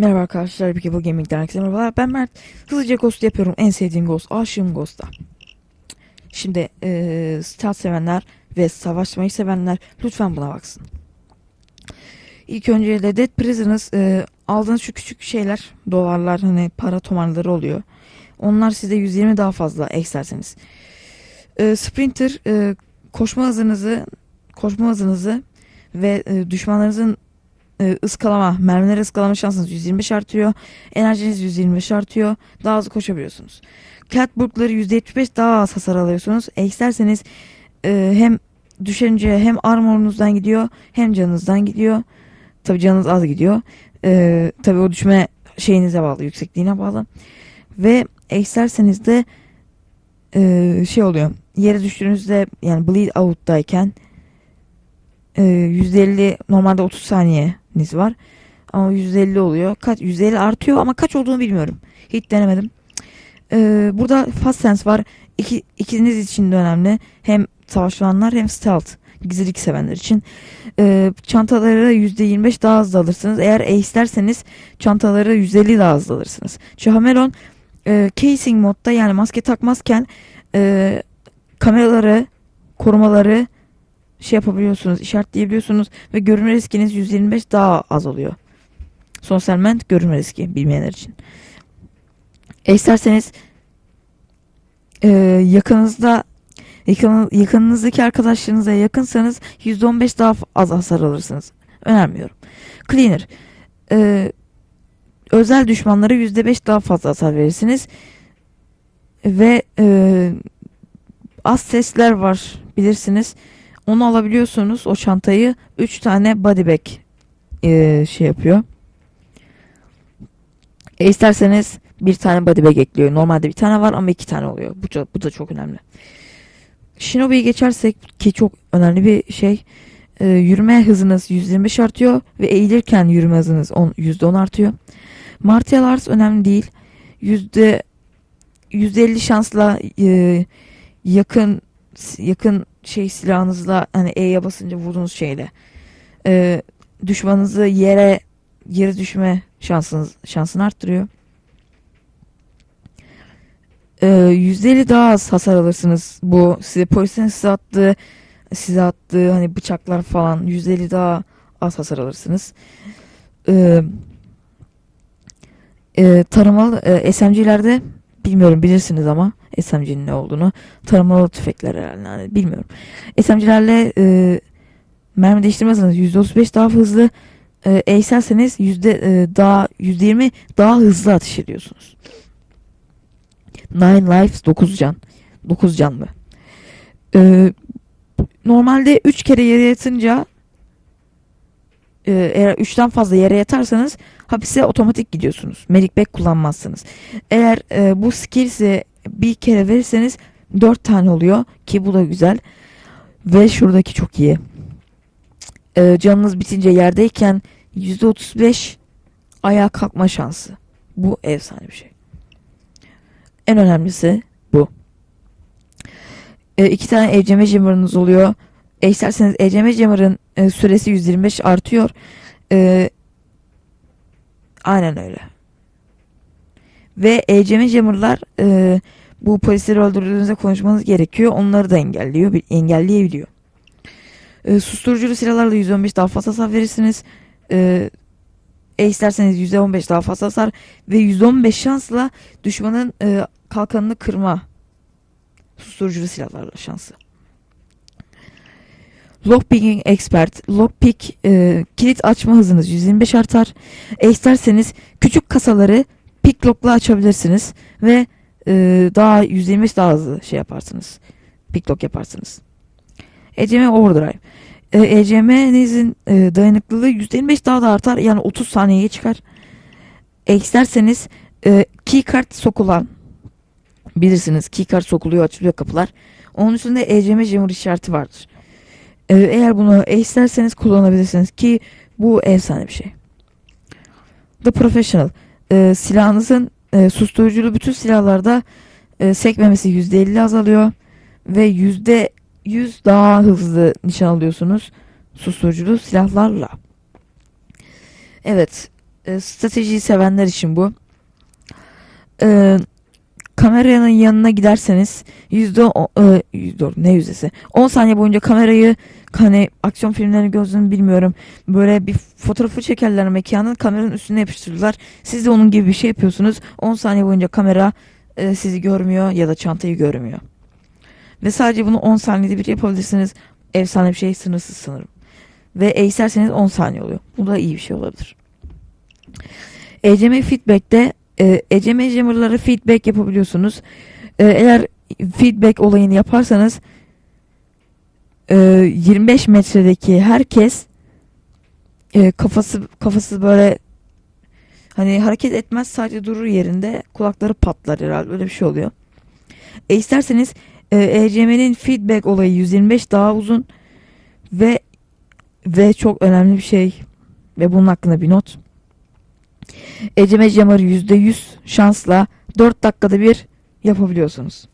Merhaba arkadaşlar, bir bu Gaming'den herkese merhabalar. Ben Mert. Hızlıca Ghost yapıyorum. En sevdiğim Ghost. Aşığım Ghost'a. Şimdi eee stealth sevenler ve savaşmayı sevenler lütfen buna baksın. İlk önce de Dead Prisoners eee, aldığınız şu küçük şeyler, dolarlar hani para tomarları oluyor. Onlar size 120 daha fazla eklerseniz. Eee, Sprinter eee, koşma hızınızı koşma hızınızı ve eee, düşmanlarınızın e, ıskalama, mermileri ıskalama şansınız 125 artıyor. Enerjiniz 125 artıyor. Daha hızlı koşabiliyorsunuz. Catbook'ları %75 daha az hasar alıyorsunuz. E, isterseniz e, hem düşünce hem armorunuzdan gidiyor hem canınızdan gidiyor. Tabi canınız az gidiyor. E, Tabi o düşme şeyinize bağlı, yüksekliğine bağlı. Ve e, isterseniz de e, şey oluyor. Yere düştüğünüzde yani bleed out'tayken e, %50 normalde 30 saniyeniz var. Ama %50 oluyor. Kaç %50 artıyor ama kaç olduğunu bilmiyorum. Hiç denemedim. E, burada fast sense var. İki, ikiniz için de önemli. Hem savaşanlar hem stealth. Gizlilik sevenler için. E, çantaları %25 daha hızlı alırsınız. Eğer E isterseniz çantaları %50 daha hızlı alırsınız. Şu Hamelon e, casing modda yani maske takmazken e, kameraları korumaları şey yapabiliyorsunuz, işaretleyebiliyorsunuz ve görünme riskiniz 125 daha az oluyor. Sosyal ment görünme riski bilmeyenler için. E isterseniz e, yakınızda yakın, yakınınızdaki arkadaşlarınıza yakınsanız %15 daha az hasar alırsınız. Önermiyorum. Cleaner. E, özel düşmanlara %5 daha fazla hasar verirsiniz. Ve e, az sesler var bilirsiniz. Onu alabiliyorsunuz o çantayı. 3 tane body bag e, şey yapıyor. E, isterseniz bir tane body bag ekliyor. Normalde bir tane var ama iki tane oluyor. Bu, bu da çok önemli. Shinobi'ye geçersek ki çok önemli bir şey. E, yürüme hızınız 125 artıyor ve eğilirken yürüme hızınız 10, %10 artıyor. Martial Arts önemli değil. Yüzde 50 şansla e, yakın yakın şey silahınızla hani E'ye basınca vurduğunuz şeyle e, düşmanınızı yere yere düşme şansınız şansını arttırıyor. E, %50 daha az hasar alırsınız. Bu size polisin size attığı size attığı hani bıçaklar falan %50 daha az hasar alırsınız. E, e, tarımalı e, SMG'lerde bilmiyorum bilirsiniz ama SMG'nin ne olduğunu tarımalı tüfekler herhalde yani bilmiyorum. SMG'lerle e, mermi değiştirmezseniz %35 daha hızlı e, eğselseniz yüzde e, daha %20 daha hızlı atış ediyorsunuz. 9 lives 9 can. 9 canlı. E, normalde 3 kere yere yatınca eğer 3'ten fazla yere yatarsanız hapise otomatik gidiyorsunuz. Melik bek kullanmazsınız. Eğer e, bu skills'i bir kere verirseniz 4 tane oluyor ki bu da güzel. Ve şuradaki çok iyi. E, canınız bitince yerdeyken %35 ayağa kalkma şansı. Bu efsane bir şey. En önemlisi bu. E, iki tane eceme jammer'ınız oluyor. E, isterseniz eceme jammer'ın e, süresi 125 artıyor. E, aynen öyle. Ve eceme jammer'lar e, bu polisleri öldürdüğünüzde konuşmanız gerekiyor. Onları da engelliyor, engelleyebiliyor. E, susturuculu silahlarla 115 daha fazla hasar verirsiniz. E, e isterseniz %15 daha fazla hasar ve 115 şansla düşmanın e, kalkanını kırma susturuculu silahlarla şansı. Lockpicking Expert. Lockpick e, kilit açma hızınız 125 artar. E isterseniz küçük kasaları picklock'la açabilirsiniz ve e, daha 125 daha hızlı şey yaparsınız. Picklock yaparsınız. ECM Overdrive. E, ECM'nizin e, dayanıklılığı %25 daha da artar. Yani 30 saniyeye çıkar. E, isterseniz e, keycard sokulan bilirsiniz keycard sokuluyor açılıyor kapılar. Onun üstünde ECM jammer işareti vardır. E, eğer bunu e, isterseniz kullanabilirsiniz ki bu efsane bir şey. The Professional. E, silahınızın e, susturuculu bütün silahlarda e, sekmemesi %50 azalıyor ve %100 daha hızlı nişan alıyorsunuz susturuculu silahlarla. Evet. e, stratejiyi sevenler için bu. E, kameranın yanına giderseniz yüzde e, yüzde ne yüzdesi? 10 saniye boyunca kamerayı hani aksiyon filmlerini gördüğünü bilmiyorum. Böyle bir fotoğrafı çekerler mekanın kameranın üstüne yapıştırırlar. Siz de onun gibi bir şey yapıyorsunuz. 10 saniye boyunca kamera e, sizi görmüyor ya da çantayı görmüyor. Ve sadece bunu 10 saniyede bir yapabilirsiniz. Efsane bir şey sınırsız sanırım. Ve eğserseniz 10 saniye oluyor. Bu da iyi bir şey olabilir. ECM feedback'te e, ECM jammer'lara feedback yapabiliyorsunuz. E, eğer feedback olayını yaparsanız e, 25 metredeki herkes e, kafası kafası böyle hani hareket etmez sadece durur yerinde kulakları patlar herhalde öyle bir şey oluyor. E, isterseniz e, ECM'nin feedback olayı 125 daha uzun ve ve çok önemli bir şey ve bunun hakkında bir not. Eceme Jamar'ı %100 şansla 4 dakikada bir yapabiliyorsunuz.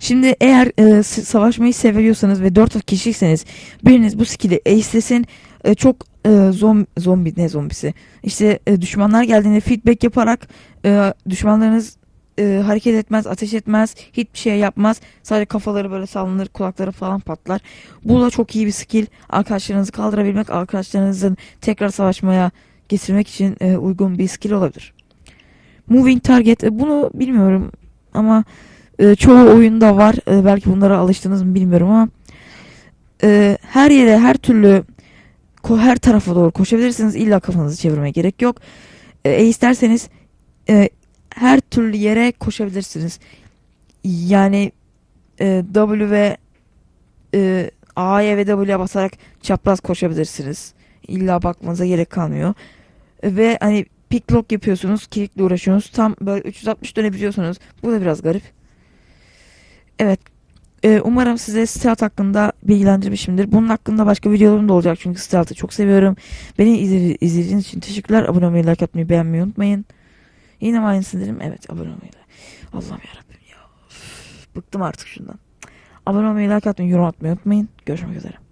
Şimdi eğer e, savaşmayı seviyorsanız ve 4 kişiyseniz biriniz bu skill'i ace'lesin e, çok e, zom, zombi ne zombisi? İşte e, düşmanlar geldiğinde feedback yaparak e, düşmanlarınız e, hareket etmez ateş etmez hiçbir şey yapmaz. Sadece kafaları böyle sallanır kulakları falan patlar. Bu da çok iyi bir skill. Arkadaşlarınızı kaldırabilmek arkadaşlarınızın tekrar savaşmaya getirmek için e, uygun bir skill olabilir. Moving target e, bunu bilmiyorum ama e, çoğu oyunda var. E, belki bunlara alıştınız mı bilmiyorum ama e, her yere her türlü her tarafa doğru koşabilirsiniz. İlla kafanızı çevirmeye gerek yok. E, e, isterseniz e, her türlü yere koşabilirsiniz. Yani e, W ve e, A'ya ve W'ye basarak çapraz koşabilirsiniz. İlla bakmanıza gerek kalmıyor. Ve hani pick lock yapıyorsunuz, kickle uğraşıyorsunuz. Tam böyle 360 dönebiliyorsunuz. Bu da biraz garip. Evet. Ee, umarım size Stealth hakkında bilgilendirmişimdir. Bunun hakkında başka videolarım da olacak çünkü Stealth'ı çok seviyorum. Beni izle- izlediğiniz için teşekkürler. Abone olmayı, like atmayı, beğenmeyi unutmayın. Yine mi aynısını dedim? Evet, abone olmayı. Allah'ım yarabbim ya. Bıktım artık şundan. Abone olmayı, like atmayı, yorum atmayı unutmayın. Görüşmek üzere.